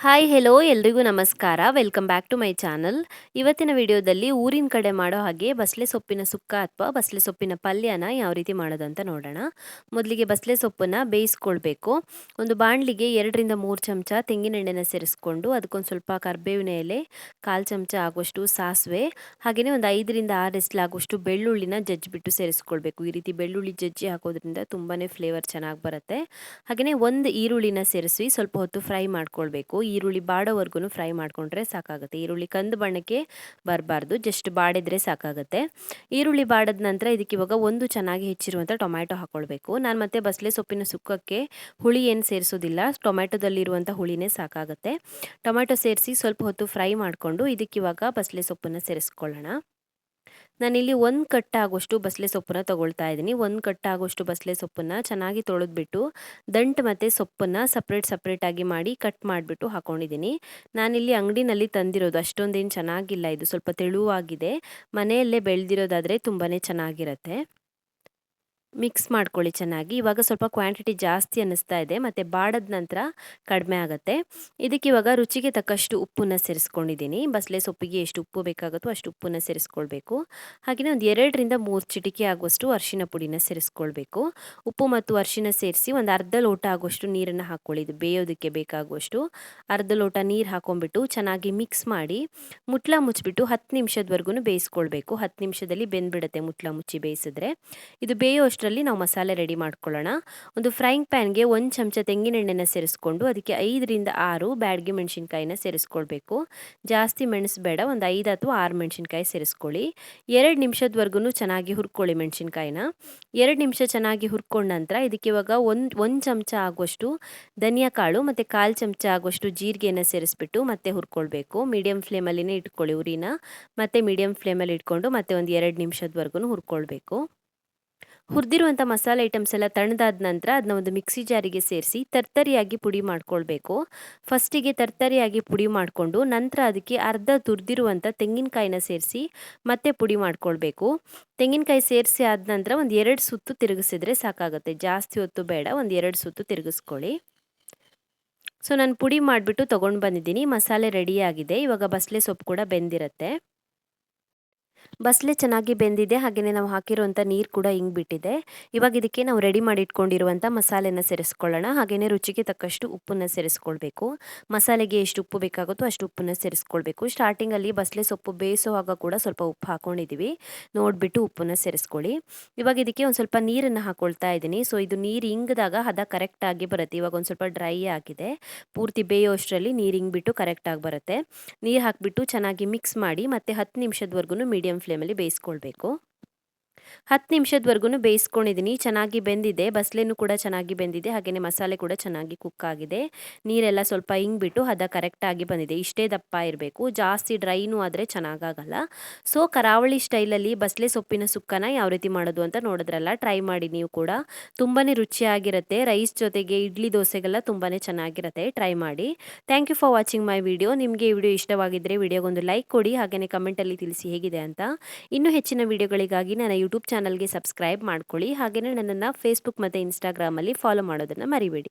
Hi hello ಎಲ್ರಿಗೂ ನಮಸ್ಕಾರ. Welcome back to my channel ಇವತ್ತಿನ ವಿಡಿಯೋದಲ್ಲಿ ಊರಿನ ಕಡೆ ಮಾಡೋ ಹಾಗೆ ಬಸಳೆ ಸೊಪ್ಪಿನ ಸುಕ್ಕ ಅಥವಾ ಬಸಳೆ ಸೊಪ್ಪಿನ ಪಲ್ಯನ ಯಾವ ರೀತಿ ಮಾಡೋದು ಅಂತ ನೋಡೋಣ. ಮೊದಲಿಗೆ ಬಸಳೆ ಸೊಪ್ಪನ್ನು ಬೇಯಿಸ್ಕೊಳ್ಬೇಕು. ಒಂದು ಬಾಣಲಿಗೆ ಎರಡರಿಂದ ಮೂರು ಚಮಚ ತೆಂಗಿನೆಣ್ಣೆನ ಸೇರಿಸ್ಕೊಂಡು ಅದಕ್ಕೊಂದು ಸ್ವಲ್ಪ ಕರ್ಬೇವಿನ ಎಲೆ, ಕಾಲು ಚಮಚ ಆಗುವಷ್ಟು ಸಾಸಿವೆ ಹಾಗೆಯೇ ಒಂದು ಐದರಿಂದ ಆರು ಆಗುವಷ್ಟು ಬೆಳ್ಳುಳ್ಳಿನ ಜಜ್ಜಿಬಿಟ್ಟು ಸೇರಿಸ್ಕೊಳ್ಬೇಕು. ಈ ರೀತಿ ಬೆಳ್ಳುಳ್ಳಿ ಜಜ್ಜಿ ಹಾಕೋದ್ರಿಂದ ತುಂಬಾ ಫ್ಲೇವರ್ ಚೆನ್ನಾಗಿ ಬರುತ್ತೆ. ಹಾಗೆಯೇ ಒಂದು ಈರುಳ್ಳಿನ ಸೇರಿಸಿ ಸ್ವಲ್ಪ ಹೊತ್ತು ಫ್ರೈ ಮಾಡ್ಕೊಳ್ಬೇಕು. ಈರುಳ್ಳಿ ಬಾಡೋವರೆಗೂ ಫ್ರೈ ಮಾಡಿಕೊಂಡ್ರೆ ಸಾಕಾಗುತ್ತೆ. ಈರುಳ್ಳಿ ಕಂದು ಬಣ್ಣಕ್ಕೆ ಬರಬಾರ್ದು, ಜಸ್ಟ್ ಬಾಡಿದ್ರೆ ಸಾಕಾಗುತ್ತೆ. ಈರುಳ್ಳಿ ಬಾಡದ ನಂತರ ಇದಕ್ಕೆ ಇವಾಗ ಒಂದು ಚೆನ್ನಾಗಿ ಹೆಚ್ಚಿರುವಂಥ ಟೊಮ್ಯಾಟೊ ಹಾಕ್ಕೊಳ್ಬೇಕು ನಾನು ಮತ್ತೆ ಬಸಳೆ ಸೊಪ್ಪಿನ ಸುಕ್ಕಕ್ಕೆ ಹುಳಿ ಏನು ಸೇರಿಸೋದಿಲ್ಲ ಟೊಮ್ಯಾಟೊದಲ್ಲಿರುವಂಥ ಹುಳಿನೇ ಸಾಕಾಗುತ್ತೆ. ಟೊಮ್ಯಾಟೊ ಸೇರಿಸಿ ಸ್ವಲ್ಪ ಹೊತ್ತು ಫ್ರೈ ಮಾಡಿಕೊಂಡು ಇದಕ್ಕಿವಾಗ ಬಸಳೆ ಸೊಪ್ಪನ್ನು ಸೇರಿಸ್ಕೊಳ್ಳೋಣ. ನಾನಿಲ್ಲಿ ಒಂದು ಕಟ್ಟಾಗೋಷ್ಟು ಬಸಳೆ ಸೊಪ್ಪನ್ನ ತೊಗೊಳ್ತಾ ಇದ್ದೀನಿ. ಒಂದು ಕಟ್ಟಾಗೋಷ್ಟು ಬಸಳೆ ಸೊಪ್ಪನ್ನು ಚೆನ್ನಾಗಿ ತೊಳೆದ್ಬಿಟ್ಟು, ದಂಟು ಮತ್ತು ಸೊಪ್ಪನ್ನು ಸಪ್ರೇಟ್ ಸಪ್ರೇಟಾಗಿ ಮಾಡಿ ಕಟ್ ಮಾಡಿಬಿಟ್ಟು ಹಾಕ್ಕೊಂಡಿದ್ದೀನಿ ನಾನಿಲ್ಲಿ ಅಂಗಡಿನಲ್ಲಿ ತಂದಿರೋದು ಅಷ್ಟೊಂದೇನು ಚೆನ್ನಾಗಿಲ್ಲ. ಇದು ಸ್ವಲ್ಪ ತೆಳುವಾಗಿದೆ. ಮನೆಯಲ್ಲೇ ಬೆಳೆದಿರೋದಾದರೆ ತುಂಬಾ ಚೆನ್ನಾಗಿರುತ್ತೆ. ಮಿಕ್ಸ್ ಮಾಡ್ಕೊಳ್ಳಿ ಚೆನ್ನಾಗಿ. ಇವಾಗ ಸ್ವಲ್ಪ ಕ್ವಾಂಟಿಟಿ ಜಾಸ್ತಿ ಅನ್ನಿಸ್ತಾ ಇದೆ. ಮತ್ತು ಬಾಡದ ನಂತರ ಕಡಿಮೆ ಆಗುತ್ತೆ. ಇದಕ್ಕೆ ಇವಾಗ ರುಚಿಗೆ ತಕ್ಕಷ್ಟು ಉಪ್ಪನ್ನು ಸೇರಿಸ್ಕೊಂಡಿದ್ದೀನಿ. ಬಸಳೆ ಸೊಪ್ಪಿಗೆ ಎಷ್ಟು ಉಪ್ಪು ಬೇಕಾಗುತ್ತೋ ಅಷ್ಟು ಉಪ್ಪನ್ನು ಸೇರಿಸ್ಕೊಳ್ಬೇಕು. ಹಾಗೆಯೇ ಒಂದು ಎರಡರಿಂದ ಮೂರು ಚಿಟಿಕೆ ಆಗುವಷ್ಟು ಅರಿಶಿನ ಪುಡಿನ ಸೇರಿಸ್ಕೊಳ್ಬೇಕು. ಉಪ್ಪು ಮತ್ತು ಅರಿಶಿನ ಸೇರಿಸಿ ಒಂದು ಅರ್ಧ ಲೋಟ ಆಗುವಷ್ಟು ನೀರನ್ನು ಹಾಕ್ಕೊಳ್ಳಿ. ಇದು ಬೇಯೋದಕ್ಕೆ ಬೇಕಾಗುವಷ್ಟು. ಅರ್ಧ ಲೋಟ ನೀರು ಹಾಕೊಂಡ್ಬಿಟ್ಟು ಚೆನ್ನಾಗಿ ಮಿಕ್ಸ್ ಮಾಡಿ ಮುಟ್ಲ ಮುಚ್ಚಿಬಿಟ್ಟು ಹತ್ತು ನಿಮಿಷದವರೆಗೂ ಬೇಯಿಸ್ಕೊಳ್ಬೇಕು. ಹತ್ತು ನಿಮಿಷದಲ್ಲಿ ಬೆಂದ್ಬಿಡುತ್ತೆ ಮುಟ್ಲ ಮುಚ್ಚಿ ಬೇಯಿಸಿದ್ರೆ. ಇದು ಬೇಯೋ ಅಷ್ಟರಲ್ಲಿ ನಾವು ಮಸಾಲೆ ರೆಡಿ ಮಾಡ್ಕೊಳ್ಳೋಣ. ಒಂದು ಫ್ರೈಂಗ್ ಪ್ಯಾನ್ಗೆ ಒಂದು ಚಮಚ ತೆಂಗಿನೆಣ್ಣೆನ ಸೇರಿಸ್ಕೊಂಡು ಅದಕ್ಕೆ ಐದರಿಂದ ಆರು ಬ್ಯಾಡ್ಗೆ ಮೆಣಸಿನ್ಕಾಯಿನ ಸೇರಿಸ್ಕೊಳ್ಬೇಕು. ಜಾಸ್ತಿ ಮೆಣಸು ಬೇಡ ಒಂದು ಐದು ಅಥವಾ ಆರು ಮೆಣಸಿನ್ಕಾಯಿ ಸೇರಿಸ್ಕೊಳ್ಳಿ. ಎರಡು ನಿಮಿಷದವರೆಗೂ ಚೆನ್ನಾಗಿ ಹುರ್ಕೊಳ್ಳಿ ಮೆಣಸಿನ್ಕಾಯಿನ. ಎರಡು ನಿಮಿಷ ಚೆನ್ನಾಗಿ ಹುರ್ಕೊಂಡ ನಂತರ ಇದಕ್ಕೆ ಇವಾಗ ಒಂದು ಒಂದು ಚಮಚ ಆಗುವಷ್ಟು ಧನಿಯಾ ಕಾಳು ಮತ್ತು ಕಾಲು ಚಮಚ ಆಗುವಷ್ಟು ಜೀರಿಗೆನ ಸೇರಿಸ್ಬಿಟ್ಟು ಮತ್ತೆ ಹುರ್ಕೊಳ್ಬೇಕು. ಮೀಡಿಯಮ್ ಫ್ಲೇಮಲ್ಲಿನೇ ಇಟ್ಕೊಳ್ಳಿ ಉರಿನ. ಮತ್ತು ಮೀಡಿಯಮ್ ಫ್ಲೇಮಲ್ಲಿ ಇಟ್ಕೊಂಡು ಮತ್ತೆ ಒಂದು ಎರಡು ನಿಮಿಷದವರೆಗೂ ಹುರ್ಕೊಳ್ಬೇಕು. ಹುರಿದಿರುವಂಥ ಮಸಾಲೆ ಐಟಮ್ಸ್ ಎಲ್ಲ ತಣ್ಣದಾದ ನಂತರ ಅದನ್ನ ಒಂದು ಮಿಕ್ಸಿ ಜಾರಿಗೆ ಸೇರಿಸಿ ತರ್ತರಿಯಾಗಿ ಪುಡಿ ಮಾಡ್ಕೊಳ್ಬೇಕು. ಫಸ್ಟಿಗೆ ತರ್ತರಿಯಾಗಿ ಪುಡಿ ಮಾಡಿಕೊಂಡು ನಂತರ ಅದಕ್ಕೆ ಅರ್ಧ ತುರಿದಿರುವಂಥ ತೆಂಗಿನಕಾಯಿನ ಸೇರಿಸಿ ಮತ್ತೆ ಪುಡಿ ಮಾಡ್ಕೊಳ್ಬೇಕು. ತೆಂಗಿನಕಾಯಿ ಸೇರಿಸಿ ಆದ ನಂತರ ಒಂದು ಎರಡು ಸುತ್ತು ತಿರುಗಿಸಿದ್ರೆ ಸಾಕಾಗುತ್ತೆ. ಜಾಸ್ತಿ ಹೊತ್ತು ಬೇಡ, ಒಂದು ಎರಡು ಸುತ್ತು ತಿರುಗಿಸ್ಕೊಳ್ಳಿ. ಸೊ ನಾನು ಪುಡಿ ಮಾಡಿಬಿಟ್ಟು ತೊಗೊಂಡು ಬಂದಿದ್ದೀನಿ. ಮಸಾಲೆ ರೆಡಿಯಾಗಿದೆ ಇವಾಗ ಬಸಳೆ ಸೊಪ್ಪು ಕೂಡ ಬೆಂದಿರುತ್ತೆ. ಬಸಳೆ ಚೆನ್ನಾಗಿ ಬೆಂದಿದೆ ಹಾಗೆಯೇ ನಾವು ಹಾಕಿರುವಂಥ ನೀರು ಕೂಡ ಹಿಂಗೆ ಬಿಟ್ಟಿದೆ. ಇವಾಗ ಇದಕ್ಕೆ ನಾವು ರೆಡಿ ಮಾಡಿ ಇಟ್ಕೊಂಡಿರುವಂಥ ಮಸಾಲೆನ ಸೇರಿಸ್ಕೊಳ್ಳೋಣ. ಹಾಗೆಯೇ ರುಚಿಗೆ ತಕ್ಕಷ್ಟು ಉಪ್ಪನ್ನು ಸೇರಿಸ್ಕೊಳ್ಬೇಕು. ಮಸಾಲೆಗೆ ಎಷ್ಟು ಉಪ್ಪು ಬೇಕಾಗುತ್ತೋ ಅಷ್ಟು ಉಪ್ಪನ್ನು ಸೇರಿಸ್ಕೊಳ್ಬೇಕು. ಸ್ಟಾರ್ಟಿಂಗಲ್ಲಿ ಬಸಳೆ ಸೊಪ್ಪು ಬೇಯಿಸುವಾಗ ಕೂಡ ಸ್ವಲ್ಪ ಉಪ್ಪು ಹಾಕ್ಕೊಂಡಿದ್ದೀವಿ ನೋಡಿಬಿಟ್ಟು ಉಪ್ಪನ್ನು ಸೇರಿಸ್ಕೊಳ್ಳಿ. ಇವಾಗ ಇದಕ್ಕೆ ಒಂದು ಸ್ವಲ್ಪ ನೀರನ್ನು ಹಾಕ್ಕೊಳ್ತಾ ಇದ್ದೀನಿ. ಸೊ ಇದು ನೀರು ಹಿಂಗಿದಾಗ ಹದ ಕರೆಕ್ಟಾಗಿ ಬರುತ್ತೆ. ಇವಾಗ ಒಂದು ಸ್ವಲ್ಪ ಡ್ರೈ ಆಗಿದೆ. ಪೂರ್ತಿ ಬೇಯೋ ಅಷ್ಟರಲ್ಲಿ ನೀರು ಹಿಂಗ್ಬಿಟ್ಟು ಕರೆಕ್ಟಾಗಿ ಬರುತ್ತೆ. ನೀರು ಹಾಕಿಬಿಟ್ಟು ಚೆನ್ನಾಗಿ ಮಿಕ್ಸ್ ಮಾಡಿ ಮತ್ತು ಹತ್ತು ನಿಮಿಷದವರೆಗೂ ಮೀಡಿಯಂ ಫ್ಲೇಮಲ್ಲಿ ಬೇಯಿಸ್ಕೊಳ್ಬೇಕು. ಹತ್ತು ನಿಮಿಷದವರೆಗೂ ಬೇಯಿಸ್ಕೊಂಡಿದ್ದೀನಿ ಚೆನ್ನಾಗಿ ಬೆಂದಿದೆ, ಬಸ್ಲೇನು ಕೂಡ ಚೆನ್ನಾಗಿ ಬೆಂದಿದೆ ಹಾಗೆಯೇ ಮಸಾಲೆ ಕೂಡ ಚೆನ್ನಾಗಿ ಕುಕ್ ಆಗಿದೆ. ನೀರೆಲ್ಲ ಸ್ವಲ್ಪ ಹಿಂಗ್ಬಿಟ್ಟು ಹದ ಕರೆಕ್ಟಾಗಿ ಬಂದಿದೆ, ಇಷ್ಟೇ ದಪ್ಪ ಇರಬೇಕು, ಜಾಸ್ತಿ ಡ್ರೈನೂ ಆದರೆ ಚೆನ್ನಾಗಾಗಲ್ಲ. ಸೊ ಕರಾವಳಿ ಸ್ಟೈಲಲ್ಲಿ ಬಸಳೆ ಸೊಪ್ಪಿನ ಸುಕ್ಕನ ಯಾವ ರೀತಿ ಮಾಡೋದು ಅಂತ ನೋಡಿದ್ರಲ್ಲ, ಟ್ರೈ ಮಾಡಿ ನೀವು ಕೂಡ. ತುಂಬಾ ರುಚಿಯಾಗಿರುತ್ತೆ, ರೈಸ್ ಜೊತೆಗೆ ಇಡ್ಲಿ ದೋಸೆಗೆಲ್ಲ ತುಂಬಾ ಚೆನ್ನಾಗಿರುತ್ತೆ, ಟ್ರೈ ಮಾಡಿ. Thank you for watching my video ನಿಮಗೆ ಈ ವಿಡಿಯೋ ಇಷ್ಟವಾಗಿದ್ದರೆ ವಿಡಿಯೋಗೊಂದು ಲೈಕ್ ಕೊಡಿ ಹಾಗೆಯೇ ಕಮೆಂಟಲ್ಲಿ ತಿಳಿಸಿ ಹೇಗಿದೆ ಅಂತ. ಇನ್ನೂ ಹೆಚ್ಚಿನ ವಿಡಿಯೋಗಳಿಗಾಗಿ ನನ್ನ ಯೂಟ್ಯೂಬ್ ಚಾನಲ್ಗೆ ಸಬ್ಸ್ಕ್ರೈಬ್ ಮಾಡ್ಕೊಳ್ಳಿ ಹಾಗೆಯೇ ನನ್ನನ್ನು ಫೇಸ್ಬುಕ್ ಮತ್ತು ಇನ್ಸ್ಟಾಗ್ರಾಮಲ್ಲಿ ಫಾಲೋ ಮಾಡೋದನ್ನು ಮರಿಬೇಡಿ.